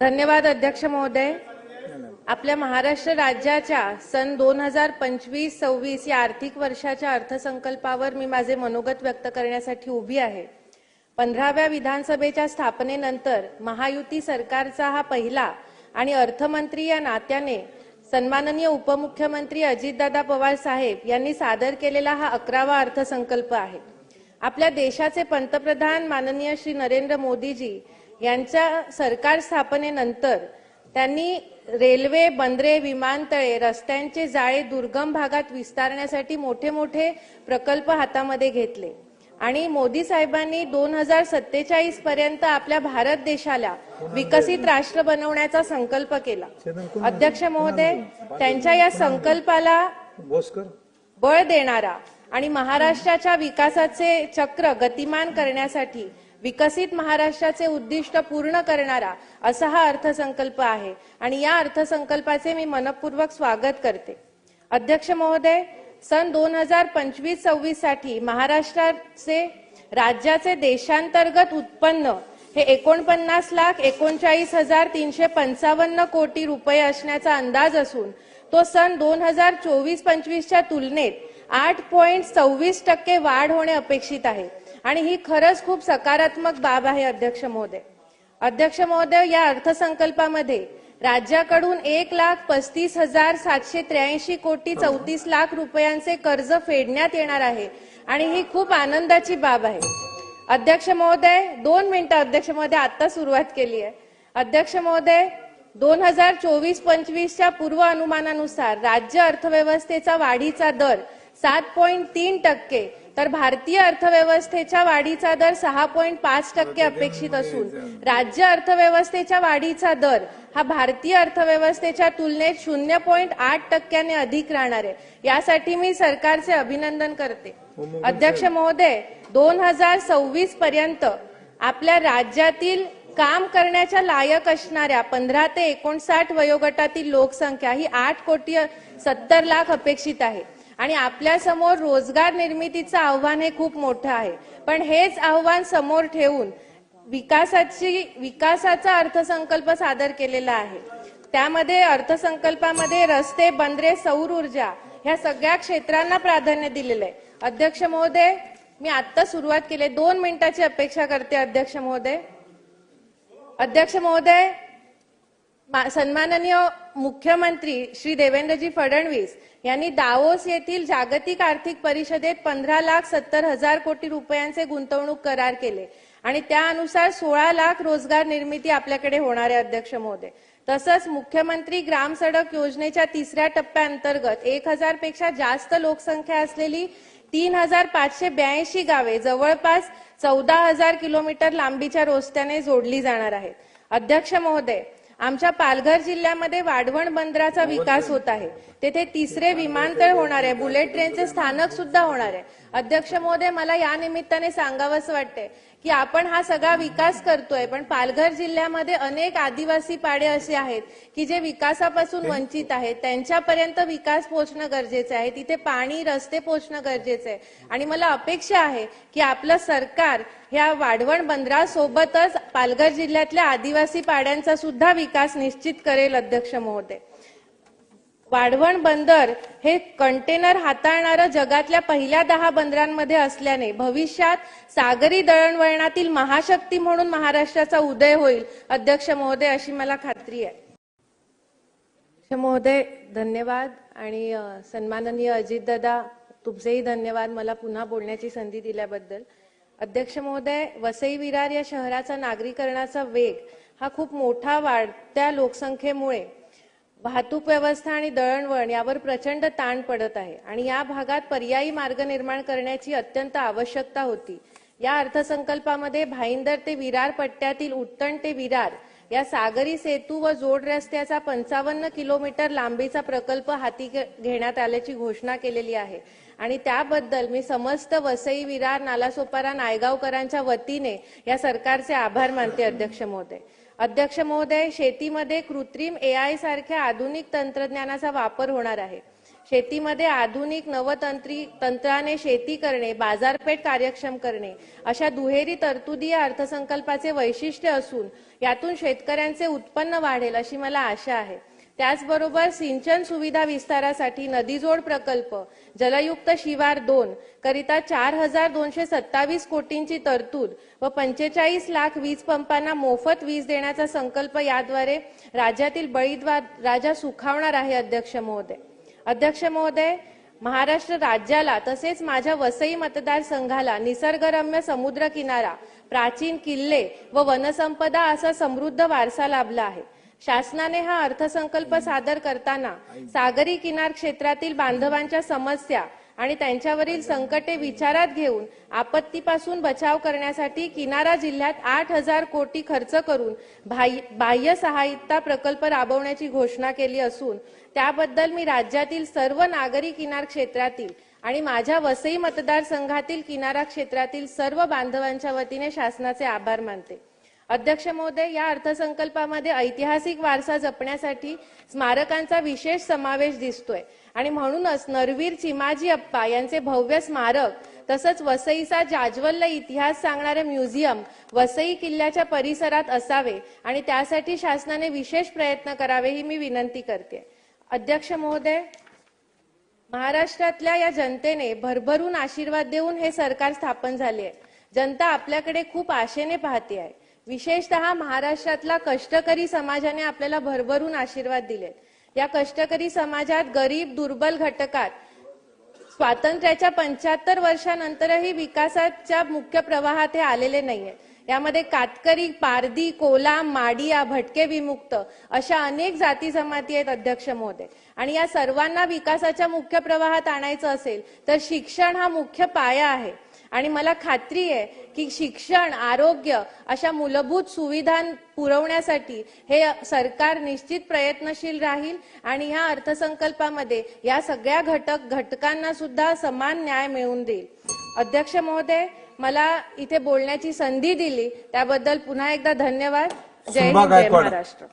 धन्यवाद अध्यक्ष महोदय. आपल्या महाराष्ट्र राज्याच्या सन दोन हजार पंचवीस सव्वीस या आर्थिक वर्षाच्या अर्थसंकल्पावर मी माझे मनोगत व्यक्त करण्यासाठी उभी आहे. पंधराव्या विधानसभेच्या स्थापनेनंतर महायुती सरकारचा हा पहिला आणि अर्थमंत्री या नात्याने सन्माननीय उपमुख्यमंत्री अजितदादा पवार साहेब यांनी सादर केलेला हा अकरावा अर्थसंकल्प आहे. आपल्या देशाचे पंतप्रधान माननीय श्री नरेंद्र मोदीजी यांच्या सरकार स्थापनेनंतर त्यांनी रेल्वे बंदरे विमानतळे रस्त्यांचे जाळे दुर्गम भागात विस्तारण्यासाठी मोठे मोठे प्रकल्प हातामध्ये घेतले. आणि मोदी साहेबांनी दोन हजार सत्तेचाळीस पर्यंत आपल्या भारत देशाला विकसित राष्ट्र बनवण्याचा संकल्प केला. अध्यक्ष महोदय त्यांच्या या संकल्पाला बळ देणारा आणि महाराष्ट्राच्या विकासाचे चक्र गतिमान करण्यासाठी विकसित महाराष्ट्राचे उद्दिष्ट पूर्ण करणारा असा हा अर्थसंकल्प आहे. आणि या अर्थसंकल्पाचे मी मनपूर्वक स्वागत करते. अध्यक्ष महोदय सन दोन हजार पंचवीस सव्वीससाठी महाराष्ट्राचे राज्याचे देशांतर्गत उत्पन्न हे एकोणपन्नास लाख एकोणचाळीस हजार तीनशे पंचावन्न कोटी रुपये असण्याचा अंदाज असून तो सन दोन हजार चोवीस पंचवीसच्या तुलनेत आठ पॉईंट सव्वीस टक्के वाढ होणे अपेक्षित आहे. आणि ही खरंच खूप सकारात्मक बाब आहे अध्यक्ष महोदय. अध्यक्ष महोदय या अर्थसंकल्पामध्ये राज्याकडून एक लाख पस्तीस हजार सातशे त्र्याऐंशी कोटी चौतीस लाख रुपयांचे कर्ज फेडण्यात येणार आहे आणि ही खूप आनंदाची बाब आहे. अध्यक्ष महोदय दोन मिनिटं अध्यक्ष महोदय आता सुरुवात केली आहे. अध्यक्ष महोदय दोन हजार चोवीस पंचवीसच्या पूर्व अनुमानानुसार राज्य अर्थव्यवस्थेचा वाढीचा दर सात पॉईंट तीन टक्के. तर भारतीय अर्थव्यवस्थेच्या वाढीचा दर सहा पॉईंट पाच टक्के अपेक्षित असून राज्य अर्थव्यवस्थेच्या वाढीचा दर हा भारतीय अर्थव्यवस्थेच्या तुलनेत शून्य पॉईंट आठ टक्क्याने अधिक राहणार आहे. यासाठी मी सरकारचे अभिनंदन करते. अध्यक्ष महोदय दोन हजार सव्वीस पर्यंत आपल्या राज्यातील काम करण्याच्या लायक असणाऱ्या पंधरा ते एकोणसाठ वयोगटातील लोकसंख्या ही आठ कोटी सत्तर लाख अपेक्षित आहे. आणि आपल्यासमोर रोजगार निर्मितीचं आव्हान हे खूप मोठं आहे. पण हेच आव्हान समोर ठेवून विकासाची विकासाचा अर्थसंकल्प सादर केलेला आहे. त्यामध्ये अर्थसंकल्पामध्ये रस्ते बंदरे सौर ऊर्जा ह्या सगळ्या क्षेत्रांना प्राधान्य दिलेलं आहे अध्यक्ष महोदय मी आत्ता सुरुवात केली. दोन मिनिटाची अपेक्षा करते अध्यक्ष महोदय. अध्यक्ष महोदय सन्माननीय मुख्यमंत्री श्री देवेंद्रजी फडणवीस यांनी दावोस येथील जागतिक आर्थिक परिषदेत पंधरा लाख सत्तर हजार कोटी रुपयांचे गुंतवणूक करार केले. आणि त्यानुसार सोळा लाख रोजगार निर्मिती आपल्याकडे होणार आहे अध्यक्ष महोदय. तसंच मुख्यमंत्री ग्राम सडक योजनेच्या तिसऱ्या टप्प्याअंतर्गत एक हजारपेक्षा जास्त लोकसंख्या असलेली तीन हजार पाचशे ब्याऐंशी गावे जवळपास चौदा हजार किलोमीटर लांबीच्या रस्त्याने जोडली जाणार आहेत. अध्यक्ष महोदय आमच्या पालघर जिल्ह्यामध्ये वाढवण बंदराचा विकास होत आहे. तेथे तिसरे विमानतळ होणार आहे. बुलेट ट्रेनचे स्थानक सुद्धा होणार आहे. अध्यक्ष महोदय मला या निमित्ताने सांगावंसं वाटते की आपण हा सगळा विकास करतोय पण पालघर जिल्ह्यामध्ये अनेक आदिवासी पाडे असे आहेत की जे विकासापासून वंचित आहेत. त्यांच्यापर्यंत विकास पोहोचणं गरजेचं आहे. तिथे पाणी रस्ते पोहोचणं गरजेचं आहे. आणि मला अपेक्षा आहे की आपलं सरकार ह्या वाढवण बंदरासोबतच पालघर जिल्ह्यातल्या आदिवासी पाड्यांचा सुद्धा विकास निश्चित करेल अध्यक्ष महोदय. वाढवण बंदर हे कंटेनर हाताळणारं जगातल्या पहिल्या दहा बंदरांमध्ये असल्याने भविष्यात सागरी दळणवळणातील महाशक्ती म्हणून महाराष्ट्राचा उदय होईल. अध्यक्ष महोदय अशी मला खात्री आहे. अध्यक्ष महोदय धन्यवाद. आणि सन्माननीय अजितदादा तुमचेही धन्यवाद मला पुन्हा बोलण्याची संधी दिल्याबद्दल. अध्यक्ष महोदय वसई विरार या शहराचा नागरीकरणाचा वेग हा खूप मोठा वाढत्या लोकसंख्येमुळे वाहतूक व्यवस्था आणि दळणवळण यावर प्रचंड ताण पडत आहे आणि या भागात पर्यायी मार्ग निर्माण करण्याची अत्यंत आवश्यकता होती. या अर्थसंकल्पामध्ये भाईंदर ते विरार पट्ट्यातील उत्तण ते विरार या सागरी सेतू व जोड रस्त्याचा पंचावन्न किलोमीटर लांबीचा प्रकल्प हाती घे- घेण्यात आल्याची घोषणा केलेली आहे. आणि त्याबद्दल मी समस्त वसई विरार नालासोपारा नायगावकरांच्या वतीने या सरकारचे आभार मानते अध्यक्ष महोदय. अध्यक्ष महोदय शेतीमध्ये कृत्रिम एआय सारख्या आधुनिक तंत्रज्ञानाचा वापर होणार आहे. शेतीमध्ये आधुनिक नवतंत्री तंत्राने शेती करणे बाजारपेठ कार्यक्षम करणे अशा दुहेरी तरतुदी या अर्थसंकल्पाचे वैशिष्ट्य असून यातून शेतकऱ्यांचे उत्पन्न वाढेल अशी मला आशा आहे. त्याचबरोबर सिंचन सुविधा विस्तारासाठी नदीजोड प्रकल्प जलयुक्त शिवार दोन करिता चार हजार दोनशे सत्तावीस कोटींची तरतूद व पंचेचाळीस लाख वीज पंपांना मोफत वीज देण्याचा संकल्प याद्वारे राज्यातील बळीद्वार राजा सुखावणार आहे अध्यक्ष महोदय. अध्यक्ष महोदय महाराष्ट्र राज्याला तसेच माझ्या वसई मतदारसंघाला निसर्गरम्य समुद्र किनारा प्राचीन किल्ले व वनसंपदा असा समृद्ध वारसा लाभला आहे. शासनाने हा अर्थसंकल्प सादर करताना सागरी किनार क्षेत्रातील बांधवांच्या समस्या आणि त्यांच्यावरील संकटे विचारात घेऊन आपत्तीपासून बचाव करण्यासाठी किनारा जिल्ह्यात आठ हजार कोटी खर्च करून बाह्य बाह्य सहाय्यता प्रकल्प राबवण्याची घोषणा केली असून त्याबद्दल मी राज्यातील सर्व नागरी किनार क्षेत्रातील आणि माझ्या वसई मतदारसंघातील किनारा क्षेत्रातील सर्व बांधवांच्या वतीने शासनाचे आभार मानते. अध्यक्ष महोदय या अर्थसंकल्पामध्ये ऐतिहासिक वारसा जपण्यासाठी स्मारकांचा विशेष समावेश दिसतोय. आणि म्हणूनच नरवीर चिमाजी अप्पा यांचे भव्य स्मारक तसंच वसईचा जाज्वल्य इतिहास सांगणारे म्युझियम वसई किल्ल्याच्या परिसरात असावे आणि त्यासाठी शासनाने विशेष प्रयत्न करावे ही मी विनंती करते. अध्यक्ष महोदय महाराष्ट्रातल्या या जनतेने भरभरून आशीर्वाद देऊन हे सरकार स्थापन झाले आहे. जनता आपल्याकडे खूप आशेने पाहते आहे. विशेषतः महाराष्ट्रातला कष्टकरी समाजाने आपल्याला भरभरून आशीर्वाद दिलेत. या कष्टकरी समाजात गरीब दुर्बल घटकात स्वातंत्र्याच्या पंच्याहत्तर वर्षानंतरही विकासाच्या मुख्य प्रवाहात हे आलेले नाहीये. यामध्ये कातकरी पारदी कोला माडिया भटके विमुक्त अशा अनेक जाती जमाती आहेत अध्यक्ष महोदय. आणि या सर्वांना विकासाच्या मुख्य प्रवाहात आणायचं असेल तर शिक्षण हा मुख्य पाया आहे. आणि मला खात्री आहे की शिक्षण आरोग्य अशा मूलभूत सुविधा पुरवण्यासाठी हे सरकार निश्चित प्रयत्नशील राहील आणि ह्या अर्थसंकल्पामध्ये या सगळ्या घटक घटकांना सुद्धा समान न्याय मिळवून देईल. अध्यक्ष महोदय मला इथे बोलण्याची संधी दिली. त्याबद्दल पुन्हा एकदा धन्यवाद. जय हिंद जय. महाराष्ट्र.